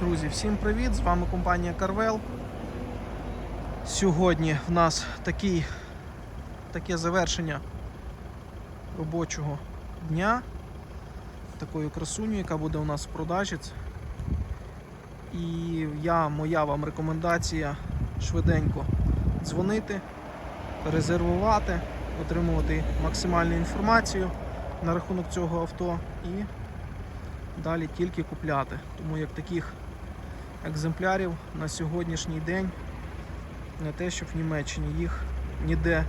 Друзі, всім привіт! З вами компанія Carvel. Сьогодні в нас такий, таке завершення робочого дня. Такою красуню, яка буде у нас в продажі. І я, моя вам рекомендація швиденько дзвонити, резервувати, отримувати максимальну інформацію на рахунок цього авто і далі тільки купляти. Тому як таких екземплярів на сьогоднішній день не те, що в Німеччині їх ніде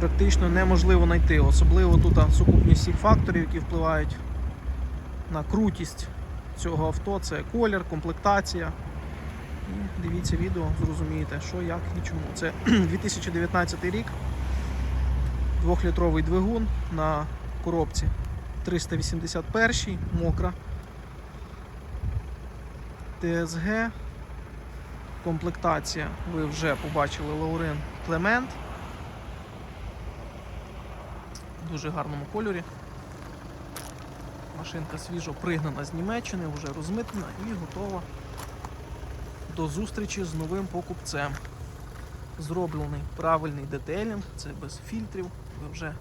практично неможливо знайти. Особливо тут сукупність всіх факторів, які впливають на крутість цього авто. Це колір, комплектація. І дивіться відео, зрозумієте, що, як і чому. Це 2019 рік, двохлітровий двигун на коробці 381 мокра. ТСГ. Комплектація ви вже побачили Лаурен Клемент. В дуже гарному кольорі. Машинка свіжо пригнана з Німеччини, вже розмитнена і готова до зустрічі з новим покупцем. Зроблений правильний детейлінг, це без фільтрів. Ви вже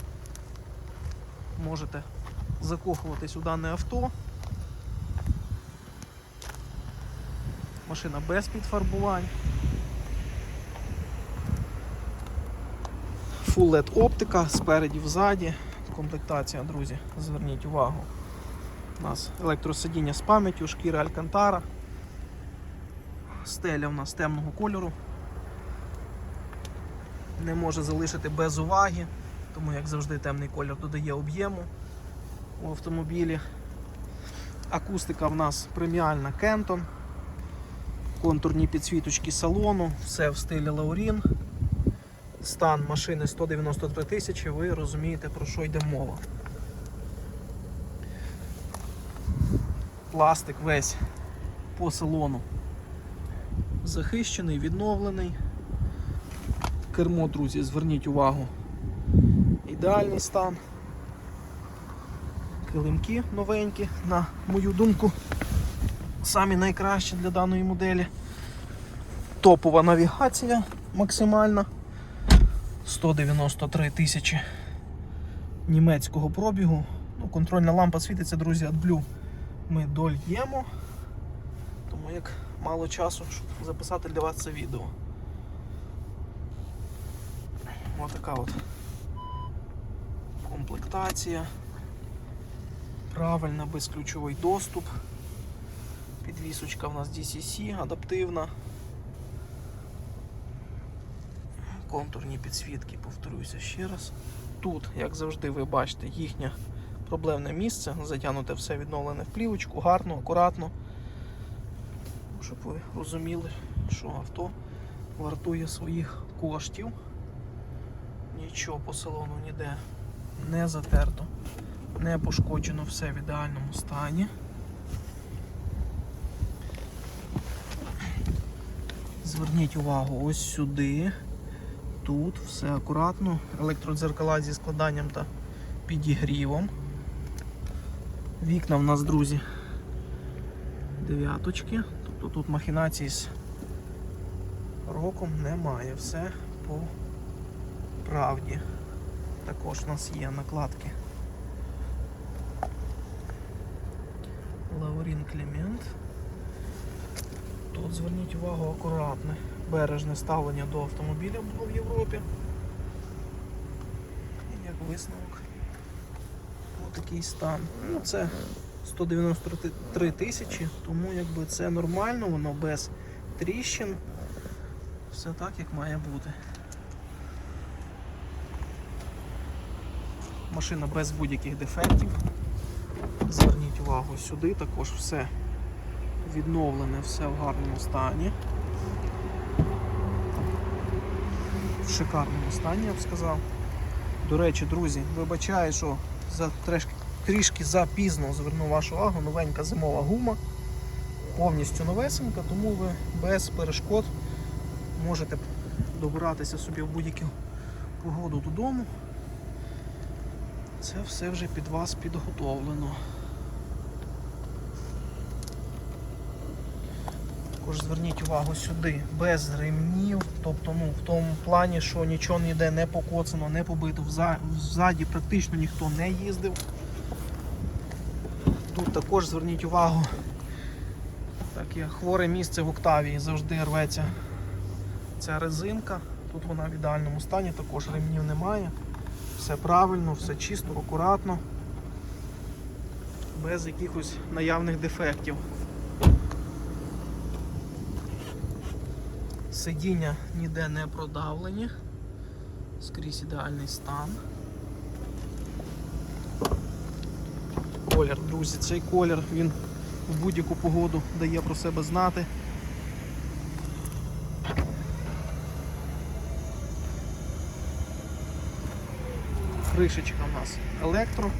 можете закохуватись у дане авто. Машина без підфарбувань. Full LED оптика спереді взаді. Комплектація, друзі, зверніть увагу. У нас електросидіння з пам'яттю, шкіра Алькантара. Стеля у нас темного кольору. Не може залишити без уваги, тому як завжди темний колір додає об'єму у автомобілі. Акустика в нас преміальна Кентон. Контурні підсвіточки салону, все в стилі Лаурін. Стан машини 193 тисячі, ви розумієте про що йде мова. Пластик весь по салону захищений, відновлений. Кермо, друзі, зверніть увагу. Ідеальний стан. Килимки новенькі, на мою думку, самі найкращі для даної моделі. Топова навігація максимальна. 193 тисячі німецького пробігу. Ну, контрольна лампа світиться, друзі, AdBlue ми дольємо. Тому як мало часу, щоб записати для вас це відео. Ось така от комплектація. Правильно, безключовий доступ. Підвісочка в нас DCC, адаптивна. Контурні підсвітки, повторюся ще раз. Тут, як завжди, ви бачите, їхнє проблемне місце, затягнуте все відновлене в плівочку, гарно, акуратно. Щоб ви розуміли, що авто вартує своїх коштів. Нічого по салону ніде не затерто, не пошкоджено все в ідеальному стані. Зверніть увагу ось сюди. Тут все акуратно, електродзеркала зі складанням та підігрівом. Вікна в нас, друзі, дев'яточки. Тобто тут махінацій з роком немає. Все по правді. Також у нас є накладки. Лаурін Клемент. Тут зверніть увагу акуратне, бережне ставлення до автомобіля було в Європі. І як висновок, отакий стан. Ну це 193 тисячі, тому якби це нормально, воно без тріщин. Все так, як має бути. Машина без будь-яких дефектів. Зверніть увагу сюди, також все відновлене, все в гарному стані. В шикарному стані, я б сказав. До речі, друзі, вибачаю, що за трішки, трішки запізно зверну вашу увагу, новенька зимова гума, повністю новесенька, тому ви без перешкод можете добиратися собі в будь-яку погоду додому. Це все вже під вас підготовлено. Також зверніть увагу сюди, без ремнів, тобто ну, в тому плані, що нічого ніде не покоцано, не побито. Вза- Ззаді практично ніхто не їздив. Тут також зверніть увагу, таке хворе місце в Октавії завжди рветься ця резинка. Тут вона в ідеальному стані, також ремнів немає. Все правильно, все чисто, акуратно, без якихось наявних дефектів. Сидіння ніде не продавлені, скрізь ідеальний стан. Колір, друзі, цей колір він в будь-яку погоду дає про себе знати. Кришечка у нас електро,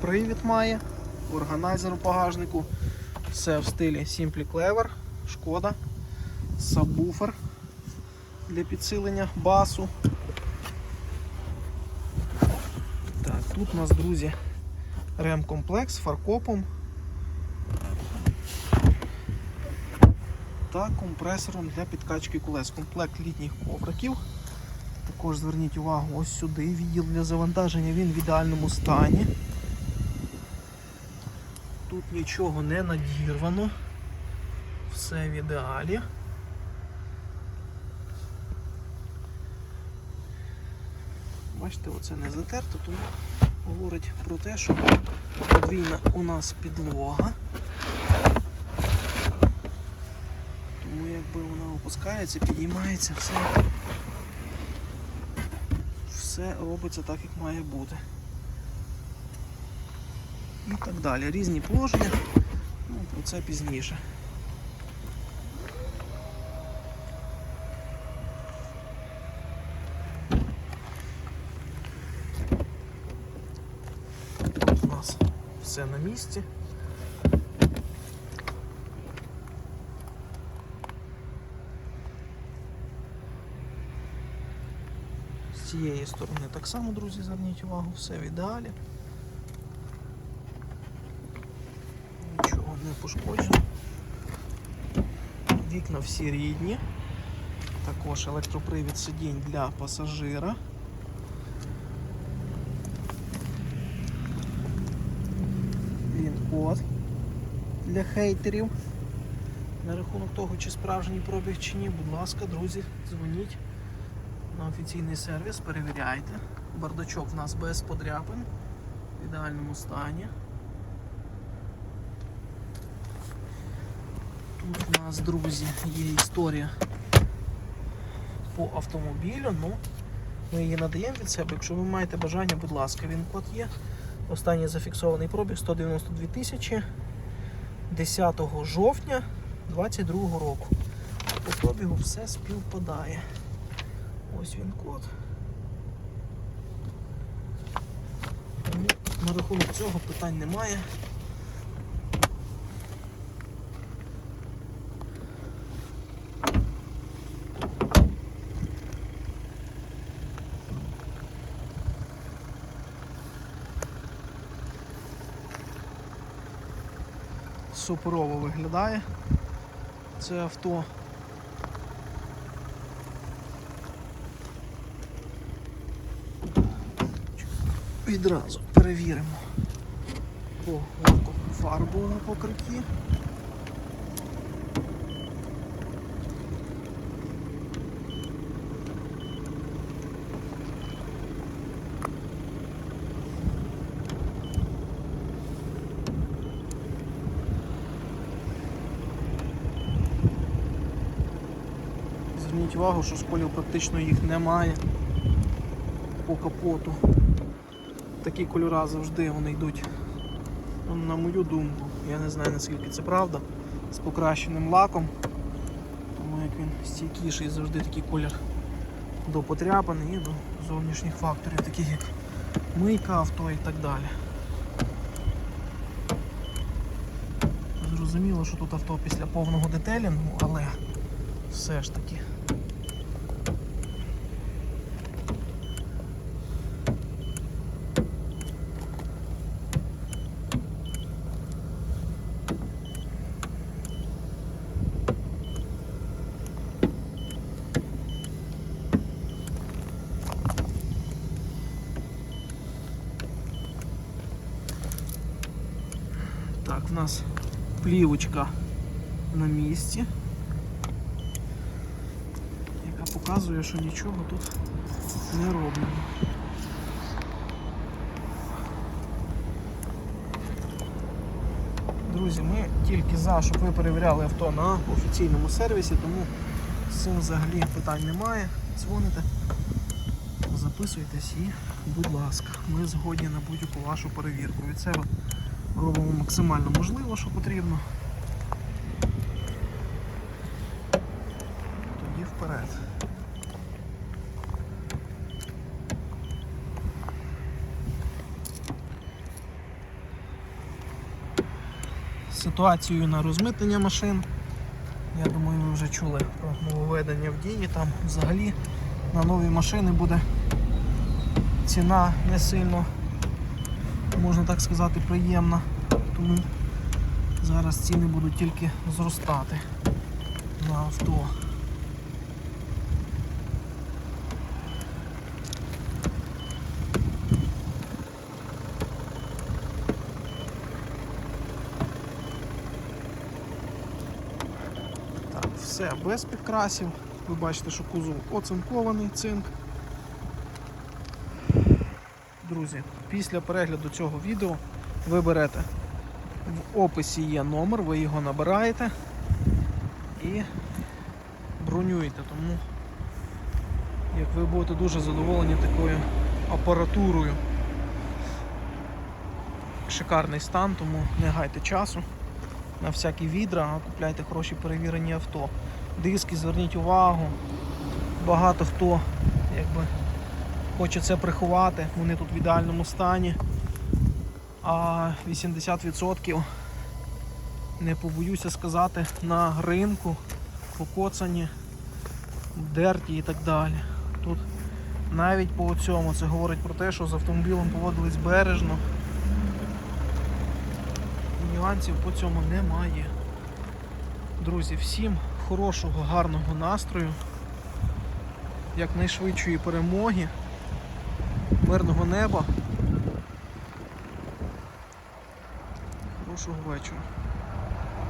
привід має, органайзер у багажнику. Все в стилі Simply Clever, шкода, сабвуфер для підсилення басу. Так, тут у нас, друзі, ремкомплекс з фаркопом та компресором для підкачки колес. Комплект літніх ковриків. Також зверніть увагу ось сюди. Відділ для завантаження він в ідеальному стані. Тут нічого не надірвано. Все в ідеалі. Бачите, оце не затерто, тому говорить про те, що подвійна у нас підлога. Тому якби вона опускається, підіймається, все, все робиться так, як має бути. І так далі. Різні положення, ну, про це пізніше. Тут у нас все на місці. З цієї сторони так само, друзі, зверніть увагу, все в ідеалі. Нічого не пошкоджено. Вікна всі рідні. Також електропривід сидінь для пасажира. Він код для хейтерів. На рахунок того, чи справжній пробіг чи ні, будь ласка, друзі, дзвоніть на офіційний сервіс, перевіряйте. Бардачок в нас без подряпин, в ідеальному стані. Тут у нас, друзі, є історія по автомобілю. Ну, ми її надаємо від себе. Якщо ви маєте бажання, будь ласка, він код є. Останній зафіксований пробіг 192 тисячі 10 жовтня 2022 року. По пробігу все співпадає. Ось він код. На рахунок цього питань немає. Суперово виглядає це авто. Відразу перевіримо по фарбовому покритті. Зверніть увагу, що сколів практично їх немає по капоту. Такі кольора завжди вони йдуть, ну, на мою думку, я не знаю наскільки це правда, з покращеним лаком. Тому як він стійкіший завжди такий колір до потряпин і до зовнішніх факторів, таких як мийка авто і так далі. Зрозуміло, що тут авто після повного детелінгу, але все ж таки. У нас плівочка на місці, яка показує, що нічого тут не роблено. Друзі, ми тільки за, щоб ви перевіряли авто на офіційному сервісі, тому з цим взагалі питань немає. Дзвоните, записуйтесь і, будь ласка, ми згодні на будь-яку вашу перевірку. Від себе робимо максимально можливо, що потрібно. Тоді вперед. Ситуацію на розмитнення машин. Я думаю, ви вже чули про нововведення в дії. Там взагалі на нові машини буде ціна не сильно, можна так сказати, приємна. Тому зараз ціни будуть тільки зростати на авто. Все без підкрасів. Ви бачите, що кузов оцинкований цинк. Друзі, після перегляду цього відео ви берете в описі є номер, ви його набираєте і бронюєте. Тому як ви будете дуже задоволені такою апаратурою. Шикарний стан, тому не гайте часу на всякі відра, а купляйте хороші перевірені авто. Диски, зверніть увагу. Багато хто якби, хоче це приховати, вони тут в ідеальному стані. А 80% не побоюся сказати на ринку, покоцані, дерті і так далі. Тут навіть по цьому це говорить про те, що з автомобілем поводились бережно. Нюансів по цьому немає. Друзі, всім хорошого, гарного настрою, якнайшвидшої перемоги, мирного неба. Хорошого вечора.